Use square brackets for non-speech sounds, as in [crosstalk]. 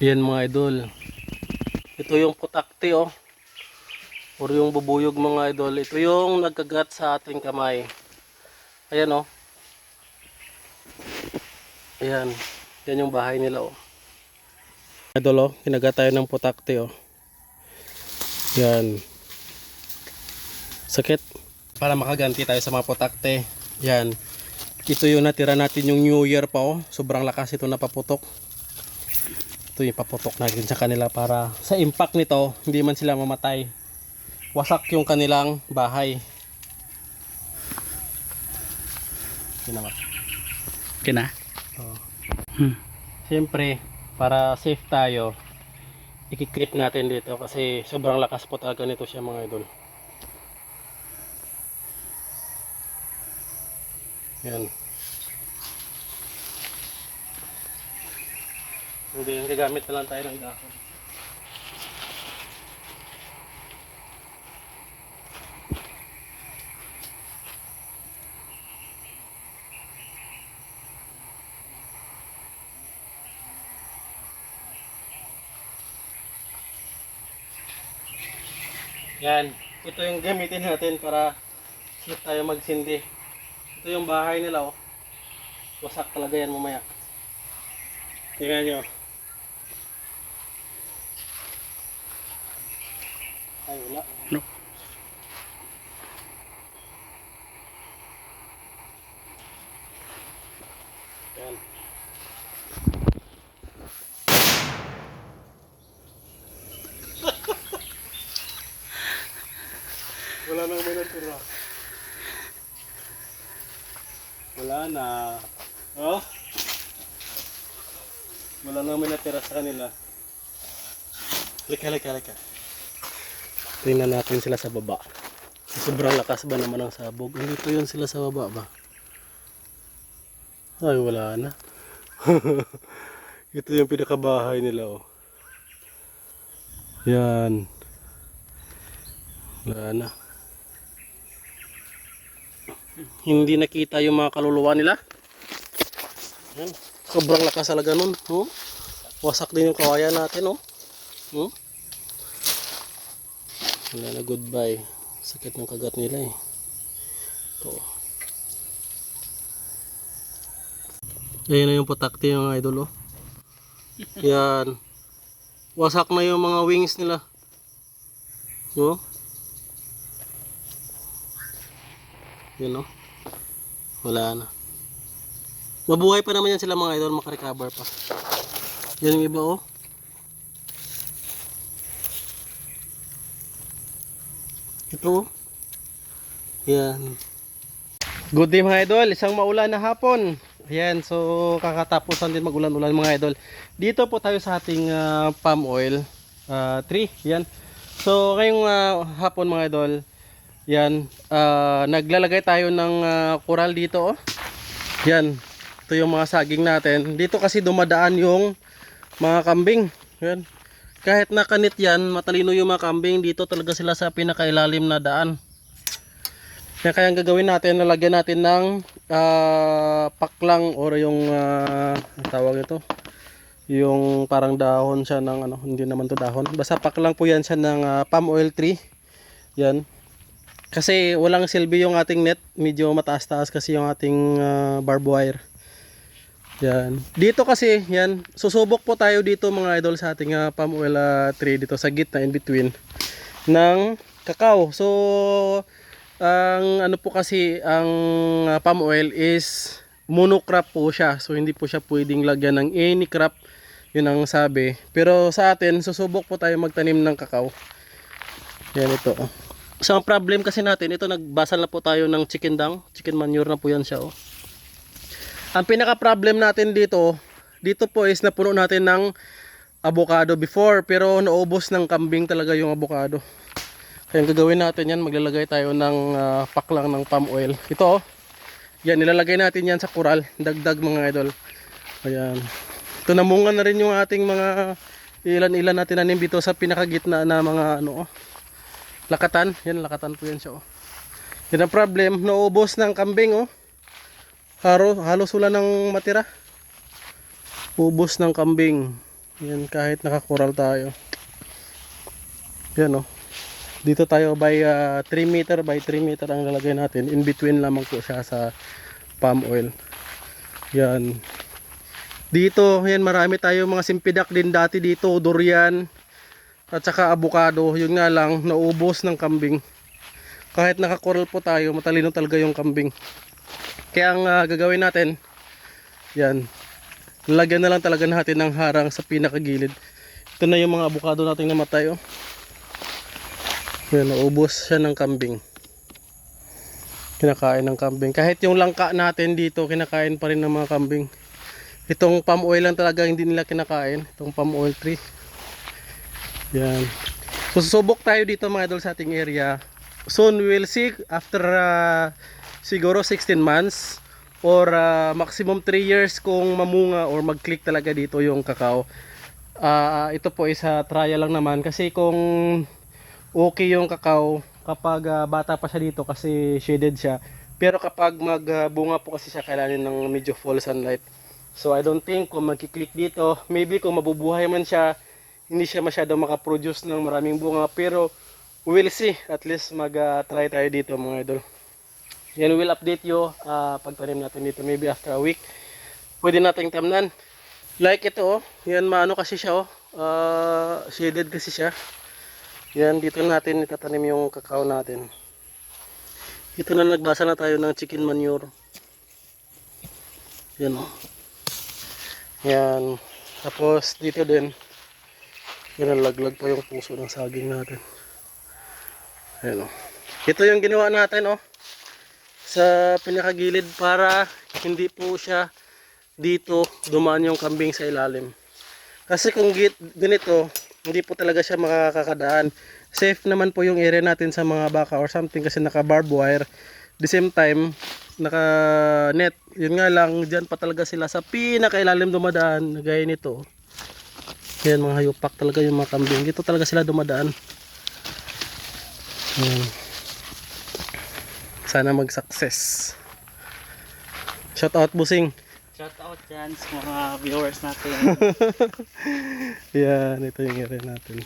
Yan mga idol. Ito yung putakti oh. Or yung bubuyog mga idol. Ito yung nagkagat sa ating kamay. Ayan oh. Ayan. Yan yung bahay nila oh. Idol oh. Kinagat tayo ng putakti oh. Yan. Sakit. Para makaganti tayo sa mga putakte. Yan. Ito yung natira natin yung New Year pa oh. Sobrang lakas ito napaputok ito yung paputok natin sa kanila para sa impact nito hindi man sila mamatay wasak yung kanilang bahay yun naman Kina? oh. Hmm. siyempre para safe tayo ikiklip natin dito kasi sobrang lakas po talaga nito siya mga idol yan hindi gagamit na lang tayo ng dahon Yan. Ito yung gamitin natin para safe tayo magsindi. Ito yung bahay nila oh. Wasak talaga yan mamaya. Tingnan nyo. Ay, wala. No. Yan. [laughs] Wala nang may natira. Wala na. Oh? Wala nang may natira sa kanila. Lika, lika, lika. Tingnan natin sila sa baba. Sobrang lakas ba naman ang sabog? Andito yun sila sa baba ba? Ay, wala na. [laughs] Ito yung pinakabahay nila, oh. Yan. Wala na. Hindi nakita yung mga kaluluwa nila. Yan. Sobrang lakas talaga nun. Oh. Wasak din yung kawayan natin, oh. Hmm? Wala na goodbye. Sakit ng kagat nila eh. Ito. Ayan na yung putakti yung idol oh. [laughs] Yan. Wasak na yung mga wings nila. Oh. Yan oh. Wala na. Mabuhay pa naman yan sila mga idol, makarecover pa. Yan yung iba oh. Ito. Yan. Good day mga idol, isang maulan na hapon. Ayan, so kakatapusan din magulan-ulan mga idol. Dito po tayo sa ating ah, palm oil ah, tree. Yan. So ngayong ah, hapon mga idol, yan, ah, naglalagay tayo ng ah, coral dito. Oh. Yan, ito yung mga saging natin. Dito kasi dumadaan yung mga kambing. Yan. Kahit nakanit yan, matalino yung mga kambing, dito talaga sila sa pinakailalim na daan. Kaya kaya ang gagawin natin, lalagyan natin ng ah, paklang or yung ang tawag ito. Yung parang dahon siya ng ano, hindi naman to dahon. Basta paklang po yan siya ng ah, palm oil tree. Yan. Kasi walang silbi yung ating net, medyo mataas-taas kasi yung ating ah, barbed wire. Yan. Dito kasi, yan, susubok po tayo dito mga idol sa ating ah, palm oil ah, dito sa gitna in between ng kakao. So, ang ano po kasi ang uh, palm oil is monocrop po siya. So hindi po siya pwedeng lagyan ng any crop. Yun ang sabi. Pero sa atin, susubok po tayo magtanim ng kakao. Yan ito. So ang problem kasi natin, ito nagbasal na po tayo ng chicken dung. Chicken manure na po yan siya. Oh. Ang pinaka problem natin dito, dito po is napuno natin ng avocado before. Pero naubos ng kambing talaga yung avocado. Kaya gagawin natin yan, maglalagay tayo ng ah, paklang ng palm oil. Ito oh. Yan, nilalagay natin yan sa kural. Dagdag mga idol. Ayan. Ito namungan na rin yung ating mga ilan-ilan natin nanim dito sa pinakagitna na mga ano oh. Lakatan. Yan, lakatan po yan siya oh. Yan ang problem, naubos ng kambing oh. Haro, halos wala nang matira. Ubos ng kambing. Yan, kahit nakakural tayo. Yan oh. Dito tayo by 3 meter by 3 meter ang lalagay natin. In between lamang po siya sa palm oil. Yan. Dito, yan marami tayo mga simpidak din dati dito, durian at saka avocado. Yun nga lang, naubos ng kambing. Kahit nakakoral po tayo, matalino talaga yung kambing. Kaya ang ah, gagawin natin, yan, lalagyan na lang talaga natin ng harang sa pinakagilid. Ito na yung mga avocado natin namatay. Oh. Yan, naubos siya ng kambing. Kinakain ng kambing. Kahit yung langka natin dito, kinakain pa rin ng mga kambing. Itong palm oil lang talaga hindi nila kinakain. Itong palm oil tree. Yan. Susubok tayo dito mga idol sa ating area. Soon we will see after ah, siguro 16 months or ah, maximum 3 years kung mamunga or mag-click talaga dito yung kakao. Ah, ito po is ah, trial lang naman kasi kung okay yung kakao kapag ah, bata pa siya dito kasi shaded siya. Pero kapag magbunga po kasi siya kailangan ng medyo full sunlight. So I don't think kung magkiklik dito, maybe kung mabubuhay man siya, hindi siya masyado makaproduce ng maraming bunga. Pero we'll see. At least mag-try tayo dito mga idol. Yan, we'll update you ah, pagtanim natin dito. Maybe after a week. Pwede nating tamnan. Like ito oh. Yan maano kasi siya oh. Ah, shaded kasi siya. Yan, dito natin itatanim yung kakao natin. Ito na nagbasa na tayo ng chicken manure. Yan o. Yan. Tapos dito din. Yan laglag pa yung puso ng saging natin. Yan o. Ito yung ginawa natin o. Sa pinakagilid para hindi po siya dito dumaan yung kambing sa ilalim. Kasi kung ganito, hindi po talaga siya makakadaan. Safe naman po yung area natin sa mga baka or something kasi naka barbed wire. The same time, naka net. Yun nga lang, dyan pa talaga sila sa pinakailalim dumadaan. Gaya nito. Yan, mga hayupak talaga yung mga kambing. Dito talaga sila dumadaan. Yan. Sana mag-success. Shout out, Busing. Shout out dyan sa mga viewers natin. [laughs] Yan, ito yung area natin.